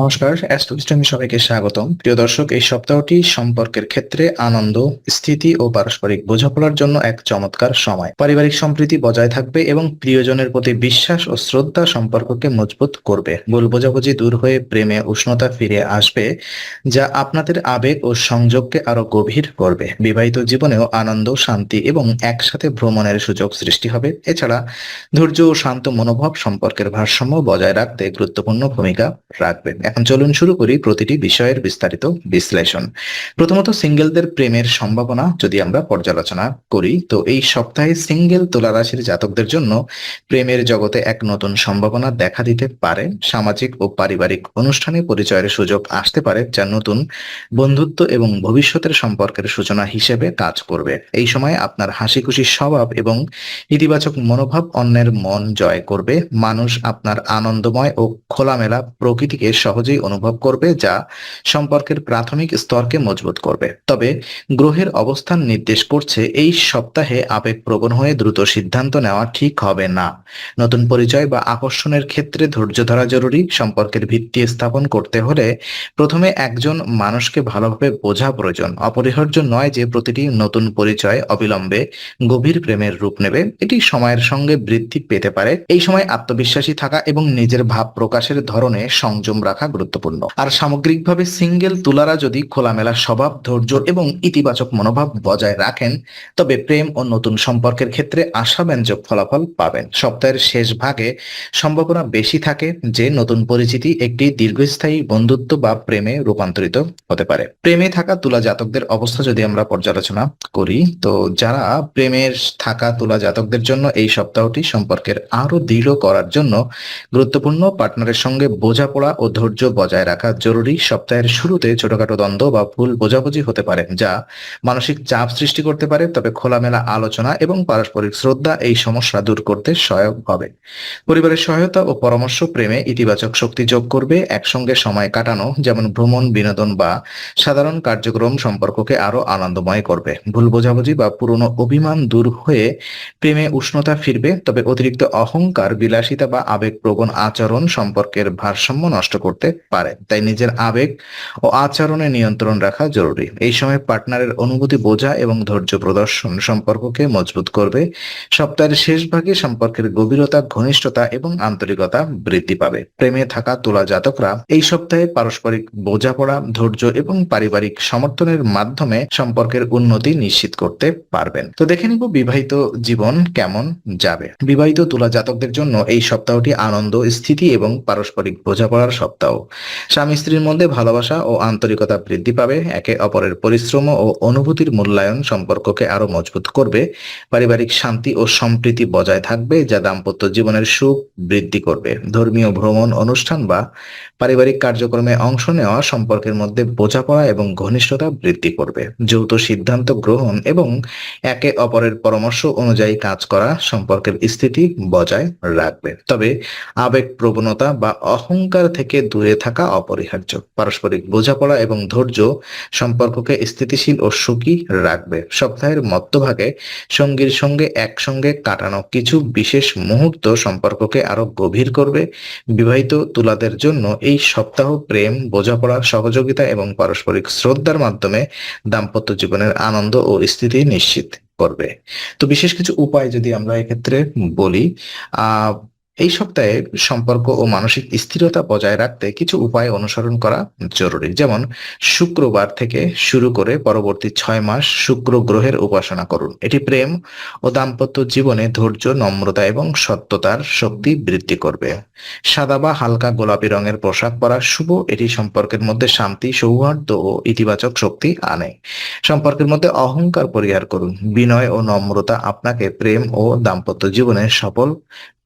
নমস্কার অ্যাস্ট্রোবিস্টমি সবাইকে স্বাগতম। প্রিয় দর্শক, এই সপ্তাহটি সম্পর্কের ক্ষেত্রে আনন্দ, স্থিতি ও পারস্পরিক বোঝাপড়ার জন্য এক চমৎকার সময়। পারিবারিক সম্প্রীতি বজায় থাকবে এবং প্রিয়জনের প্রতি বিশ্বাস ও শ্রদ্ধা সম্পর্ককে মজবুত করবে। ভুল বোঝাবুঝি দূর হয়ে প্রেমে উষ্ণতা ফিরে আসবে, যা আপনাদের আবেগ ও সংযোগকে আরও গভীর করবে। বিবাহিত জীবনেও আনন্দ, শান্তি এবং একসাথে ভ্রমণের সুযোগ সৃষ্টি হবে। এছাড়া ধৈর্য ও শান্ত মনোভাব সম্পর্কের ভারসাম্য বজায় রাখতে গুরুত্বপূর্ণ ভূমিকা রাখবে। এখন চলুন শুরু করি প্রতিটি বিষয়ের বিস্তারিত বিশ্লেষণ। প্রথমত সিঙ্গেলদের প্রেমের সম্ভাবনা যদি আমরা পর্যালোচনা করি, তো এই সপ্তাহে সিঙ্গেল তুলা রাশির জাতকদের জন্য প্রেমের জগতে এক নতুন সম্ভাবনা দেখা দিতে পারে। সামাজিক ও পারিবারিক অনুষ্ঠানে পরিচয়ের সুযোগ আসতে পারে, যা নতুন বন্ধুত্ব এবং ভবিষ্যতের সম্পর্কের সূচনা হিসেবে কাজ করবে। এই সময় আপনার হাসি খুশি স্বভাব এবং ইতিবাচক মনোভাব অন্যের মন জয় করবে। মানুষ আপনার আনন্দময় ও খোলামেলা প্রকৃতিকে সহজেই অনুভব করবে যা সম্পর্কের প্রাথমিক স্তরকে মজবুত করবে। তবে গ্রহের অবস্থান নির্দেশ করছে এই সপ্তাহে আবেগপ্রবণ হয়ে দ্রুত সিদ্ধান্ত নেওয়া ঠিক হবে না। নতুন পরিচয় বা আকর্ষণের ক্ষেত্রে ধৈর্য ধরা জরুরি। সম্পর্কের ভিত্তি স্থাপন করতে হলে প্রথমে একজন মানুষকে ভালোভাবে বোঝা প্রয়োজন। অপরিহার্য নয় যে প্রতিটি নতুন পরিচয় অবিলম্বে গভীর প্রেমের রূপ নেবে। এটি সময়ের সঙ্গে বৃদ্ধি পেতে পারে। এই সময় আত্মবিশ্বাসী থাকা এবং নিজের ভাব প্রকাশের ধরনে সংযম রাখা গুরুত্বপূর্ণ। আর সামগ্রিকভাবে সিঙ্গেল তুলারা যদি খোলামেলা স্বভাব, ধৈর্য এবং ইতিবাচক মনোভাব বজায় রাখেন, তবে প্রেম ও নতুন সম্পর্কের ক্ষেত্রে আশাব্যঞ্জক ফলাফল পাবেন। সপ্তাহের শেষ ভাগে সম্ভাবনা বেশি থাকে যে নতুন পরিচিতি একটি দীর্ঘস্থায়ী বন্ধুত্ব বা প্রেমে রূপান্তরিত হতে পারে। প্রেমে থাকা তুলা জাতকদের অবস্থা যদি আমরা পর্যালোচনা করি, তো যারা প্রেমের থাকা তুলা জাতকদের জন্য এই সপ্তাহটি সম্পর্কের আরও দৃঢ় করার জন্য গুরুত্বপূর্ণ, পার্টনারের সঙ্গে বোঝাপড়া ও ধৈর্য বজায় রাখা জরুরি। সপ্তাহের শুরুতে ছোটখাটো দ্বন্দ্ব বা ভুল বোঝাবুঝি হতে পারে, যা মানসিক চাপ সৃষ্টি করতে পারে। তবে খোলামেলা আলোচনা এবং পারস্পরিক শ্রদ্ধা এই সমস্যা দূর করতে সহায়ক হবে। পরিবারের সহায়তা ও পরামর্শ প্রেমে ইতিবাচক শক্তি যোগ করবে। একসঙ্গে সময় কাটানো, যেমন ভ্রমণ, বিনোদন বা সাধারণ কার্যক্রম সম্পর্ককে আরও আনন্দময় করবে। ভুল বোঝাবুঝি বা পুরনো অভিমান দূর হয়ে প্রেমে উষ্ণতা ফিরবে। তবে অতিরিক্ত অহংকার, বিলাসিতা বা আবেগপ্রবণ আচরণ সম্পর্কের ভারসাম্য নষ্ট করতে পারে তাই নিজের আবেগ ও আচরণে নিয়ন্ত্রণ রাখা জরুরি। এই সময় পার্টনারের অনুভূতি বোঝা এবং ধৈর্য প্রদর্শন সম্পর্ককে মজবুত করবে। সপ্তাহের শেষ ভাগে সম্পর্কের গভীরতা, ঘনিষ্ঠতা এবং আন্তরিকতা বৃদ্ধি পাবে। প্রেমে থাকা তোলা জাতকরা এই সপ্তাহে পারস্পরিক বোঝাপড়া, ধৈর্য এবং পারিবারিক সমর্থনের মাধ্যমে সম্পর্কের উন্নতি নিশ্চিত করতে পারবেন। তো দেখে নিব বিবাহিত জীবন কেমন যাবে। বিবাহিত তুলা জাতকদের জন্য এই সপ্তাহটি আনন্দ, স্থিতি এবং পারস্পরিক বোঝাপড়ার সপ্তাহ। স্বামী স্ত্রীর মধ্যে ভালোবাসা ও আন্তরিকতা বৃদ্ধি পাবে। একে অপরের পরিশ্রম ও অনুভূতির মূল্যায়ন সম্পর্ককে আরও মজবুত করবে। পারিবারিক শান্তি ও সম্প্রীতি বজায় থাকবে, যা দাম্পত্য জীবনের সুখ বৃদ্ধি করবে। ধর্মীয় ভ্রমণ, অনুষ্ঠান বা পারিবারিক কার্যক্রমে অংশ নেওয়া সম্পর্কের মধ্যে বোঝাপড়া এবং ঘনিষ্ঠতা বৃদ্ধি করবে। যৌথ সিদ্ধান্ত গ্রহণ এবং একে অপরের পরামর্শ অনুযায়ী কাজ করা সম্পর্কের স্থিতি বজায় রাখবে। তবে আবেগ প্রবণতা বা অহংকার থেকে দূরে থাকা অপরিহার্য। পারস্পরিক বোঝাপড়া এবং ধৈর্য সম্পর্ককে স্থিতিশীল ও সুখী রাখবে। সপ্তাহের মধ্যভাগে সঙ্গীর সঙ্গে একসঙ্গে কাটানো কিছু বিশেষ মুহূর্ত সম্পর্ককে আরও গভীর করবে। বিবাহিত তুলাদের জন্য এই সপ্তাহ প্রেম, বোঝাপড়া, সহযোগিতা এবং পারস্পরিক শ্রদ্ধার মাধ্যমে দাম্পত্য জীবনের আনন্দ ও স্থিতি নিশ্চিত করবে। তো বিশেষ কিছু উপায় যদি আমরা এক্ষেত্রে বলি, আহ এই সপ্তাহে সম্পর্ক ও মানসিক স্থিরতা বজায় রাখতে কিছু উপায় অনুসরণ করা জরুরি। যেমন, শুক্রবার থেকে শুরু করে পরবর্তী ছয় মাস শুক্র গ্রহের উপাসনা করুন। এটি প্রেম ও দাম্পত্য জীবনে ধৈর্য, নম্রতা এবং সত্যতার শক্তি বৃদ্ধি করবে। সাদা বা হালকা গোলাপি রঙের পোশাক পরা শুভ, এটি সম্পর্কের মধ্যে শান্তি, সৌহার্দ্য ও ইতিবাচক শক্তি আনে। সম্পর্কের মধ্যে অহংকার পরিহার করুন। বিনয় ও নম্রতা আপনাকে প্রেম ও দাম্পত্য জীবনে সফল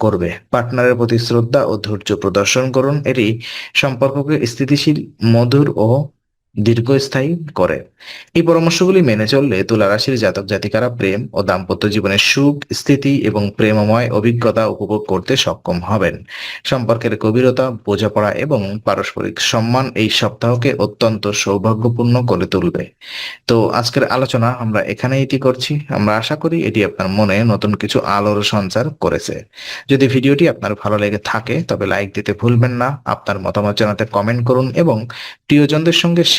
করবে। পার্টনারের প্রতি শ্রদ্ধা ও ধৈর্য প্রদর্শন করুন। এটি সম্পর্ককে স্থিতিশীল মধুর ও দীর্ঘস্থায়ী করে। এই পরামর্শগুলি মেনে চললে তুলা রাশির জাতক জাতিকারা প্রেম ও দাম্পত্য জীবনের সুখ, স্থিতি এবং প্রেমময় অভিজ্ঞতা উপভোগ করতে সক্ষম হবেন। সম্পর্কের গভীরতা, বোঝাপড়া এবং পারস্পরিক সম্মান এই সপ্তাহকে অত্যন্ত সৌভাগ্যপূর্ণ করে তুলবে। তো আজকের আলোচনা আমরা এখানে এটি করছি। আমরা আশা করি এটি আপনার মনে নতুন কিছু আলোর সঞ্চার করেছে। যদি ভিডিওটি আপনার ভালো লেগে থাকে, তবে লাইক দিতে ভুলবেন না। আপনার মতামত জানাতে কমেন্ট করুন এবং প্রিয়জনদের সঙ্গে